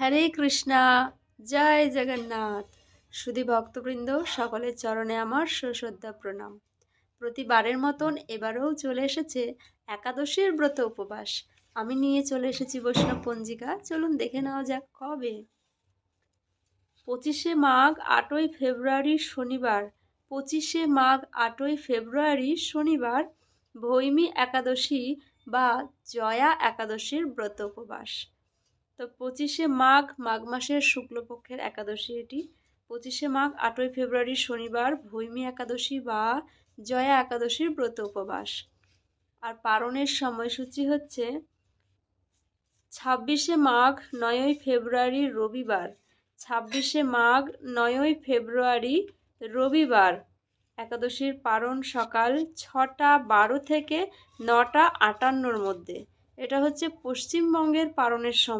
হরে কৃষ্ণা, জয় জগন্নাথ। সুধী ভক্তবৃন্দ সকলের চরণে আমার সুশ্রদ্ধা প্রণাম। প্রতিবারের মতন এবারেও চলে এসেছে একাদশীর ব্রত উপবাস। আমি নিয়ে চলে এসেছি বৈষ্ণব পঞ্জিকা। চলুন দেখে নেওয়া যাক কবে। পঁচিশে মাঘ, আটই ফেব্রুয়ারি, শনিবার। পঁচিশে মাঘ, আটই ফেব্রুয়ারি, শনিবার। ভৈমী একাদশী বা জয়া একাদশীর ব্রত উপবাস। তো পঁচিশে মাঘ মাঘ মাসের শুক্লপক্ষের একাদশী এটি। পঁচিশে মাঘ, আটই ফেব্রুয়ারি শনিবার, ভৈমী একাদশী বা জয়া একাদশীর ব্রত উপবাস। আর পারণের সময়সূচি হচ্ছে ছাব্বিশে মাঘ, নয়ই ফেব্রুয়ারি রবিবার। ছাব্বিশে মাঘ, নয়ই ফেব্রুয়ারি রবিবার। একাদশীর পারণ সকাল ছটা বারো থেকে নটা আটান্নর মধ্যে। এটা হচ্ছে পশ্চিমবঙ্গের পারণের সময়